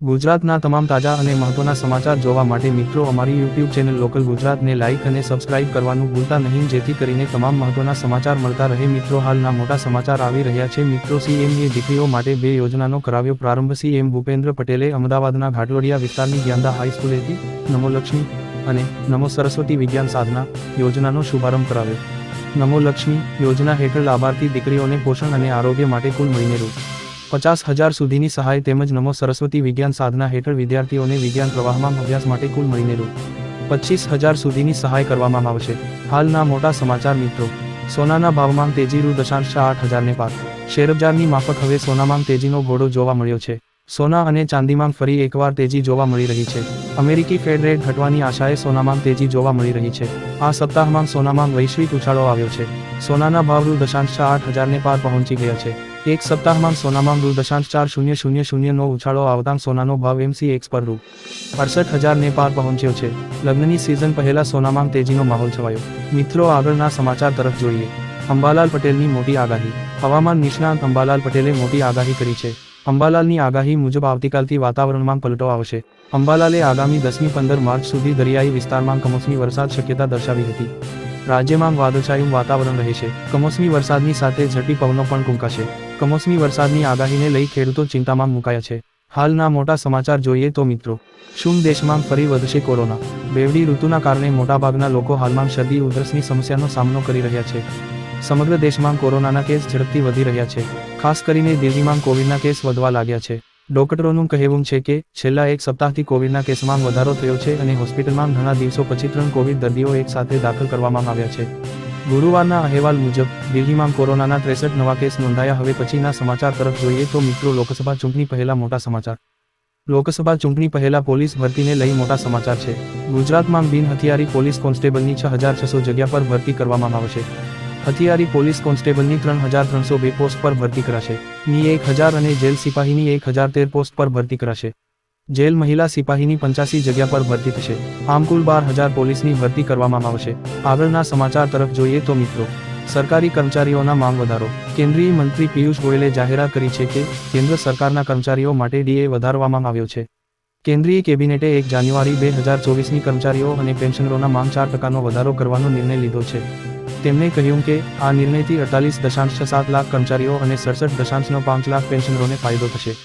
ગુજરાતના તમામ તાજા અને મહત્વના સમાચાર જોવા માટે મિત્રો, અમારી યુટ્યુબ ચેનલ લોકલ ગુજરાતને લાઇક અને સબસ્ક્રાઇબ કરવાનું ભૂલતા નહીં. જેથી કરીને તમામ મહત્વના સમાચાર મળતા રહે. મિત્રો, હાલના મોટા સમાચાર આવી રહ્યા છે. મિત્રો સીએમએ દીકરીઓ માટે બે યોજનાનો કરાવ્યો પ્રારંભ. સીએમ ભૂપેન્દ્ર પટેલે અમદાવાદના ઘાટલોડિયા વિસ્તારની ગ્યાંદા હાઈસ્કૂલેથી નમો લક્ષ્મી અને નમો સરસ્વતી વિજ્ઞાન સાધના યોજનાનો શુભારંભ કરાવ્યો. નમો લક્ષ્મી યોજના હેઠળ લાભાર્થી દીકરીઓને પોષણ અને આરોગ્ય માટે કુલ મળીને રૂ પચાસ હજાર સુધીની સહાય તેમજ નમો સરસ્વતી વિજ્ઞાન સાધના હેઠળ વિદ્યાર્થીઓને વિજ્ઞાન પ્રવાહમાં અભ્યાસ માટે કુલ મળીને રૂ. પચીસ હજાર સુધીની સહાય કરવામાં આવશે. હાલના મોટા સમાચાર મિત્રો. સોનાના ભાવમાં તેજી રૂ દશાંશ આઠ હજારને પાર. શેરબજારની માફક હવે સોનામાં તેજીનો ઘોડો જોવા મળ્યો છે. સોના અને ચાંદીમાં ફરી એકવાર તેજી જોવા મળી રહી છે. અમેરિકી ફેડ રેટ ઘટવાની આશાએ સોનામાં તેજી જોવા મળી રહી છે. આ સપ્તાહમાં સોનામાં વૈશ્વિક ઉછાળો આવ્યો છે. સોનાના ભાવ રૂ દશાંશ આઠ હજારને પાર પહોંચી ગયા છે. એક સપ્તાહમાં સોનામાં રૂ દશાંશ ચાર શૂન્ય શૂન્ય શૂન્યનો ઉછાળો આવતાં સોનાનો ભાવ એમસી એક્સ પર રૂ. અડસઠ હજારને પાર પહોંચ્યો છે. લગ્નની સિઝન પહેલા સોનામાં તેજીનો માહોલ છવાયો. મિત્રો, આગળના સમાચાર તરફ જોઈએ. અંબાલાલ પટેલની મોટી આગાહી. હવામાન નિષ્ણાંત અંબાલાલ પટેલે મોટી આગાહી કરી છે. અંબાલાલની આગાહી મુજબ આવતીકાલથી વાતાવરણમાં પલટો આવશે. અંબાલાલે આગામી દસમી પંદર માર્ચ સુધી દરિયાઈ વિસ્તારમાં કમોસમી વરસાદ શક્યતા દર્શાવી હતી. રાજ્યમાં વાદળછાયું વાતાવરણ રહેશે કમોસમી વરસાદની સાથે ઝડપી પવનો પણ કૂંકાશે. કમોસમી વરસાદની આગાહીને લઈ ખેડૂતો ચિંતામાં મુકાયા છે. હાલના મોટા સમાચાર જોઈએ તો મિત્રો, શું દેશમાં ફરી વધશે કોરોના? બેવડી ઋતુના કારણે મોટાભાગના લોકો હાલમાં શરદી, ઉધરસની સમસ્યાનો સામનો કરી રહ્યા છે. સમગ્ર દેશમાં કોરોનાના કેસ ઝડપથી વધી રહ્યા છે. ખાસ કરીને દિલ્હીમાં કોવિડના કેસ વધવા લાગ્યા છે. ડોક્ટરોનું કહેવું છે કે, છેલ્લા એક સપ્તાહથી કોવિડના કેસમાં વધારો થયો છે અને હોસ્પિટલમાં ઘણા દિવસો પછી ત્રણ કોવિડ દર્દીઓ એક સાથે દાખલ કરવામાં આવ્યા છે. ગુરુવારના અહેવાલ મુજબ, દિલ્હીમાં કોરોનાના ત્રેસઠ નવા કેસ નોંધાયા. હવે પછીના સમાચાર તરફ જોઈએ તો મિત્રો, લોકસભા ચૂંટણી પહેલા મોટા સમાચાર. લોકસભા ચૂંટણી પહેલા પોલીસ ભરતીને લઈ મોટા સમાચાર છે. ગુજરાતમાં બિન હથિયારી પોલીસ કોન્સ્ટેબલની છ હજાર છસો જગ્યા પર ભરતી કરવામાં આવશે. હથિયારી પોલીસ કોન્સ્ટેબલની ત્રણ હજાર ત્રણસો બે પોસ્ટ પર ભરતી કરાશે. ની એક હજાર અને જેલ સિપાહીની એક હજાર તેર પોસ્ટ પર ભરતી કરાશે. જેલ મહિલા સિપાહીની પંચ્યાસી જગ્યા પર ભરતી થશે. આમ કુલ બાર હજાર પોલીસની ભરતી કરવામાં આવશે. આગળના સમાચાર તરફ જોઈએ તો મિત્રો, સરકારી કર્મચારીઓના માંગ વધારો. કેન્દ્રીય મંત્રી પિયુષ ગોયલે જાહેરાત કરી છે કે, કેન્દ્ર સરકારના કર્મચારીઓ માટે ડીએ વધારવામાં આવ્યો છે. કેન્દ્રીય કેબિનેટે એક જાન્યુઆરી બે હજાર ચોવીસની કર્મચારીઓ અને પેન્શનરોના માંગ ચાર ટકાનો વધારો કરવાનો નિર્ણય લીધો છે. તેમણે કહ્યું કે, આ નિર્ણયથી અડતાલીસ દશાંશ સાત લાખ કર્મચારીઓ અને સડસઠ દશાંશનો પાંચ લાખ પેન્શનરોને ફાયદો થશે.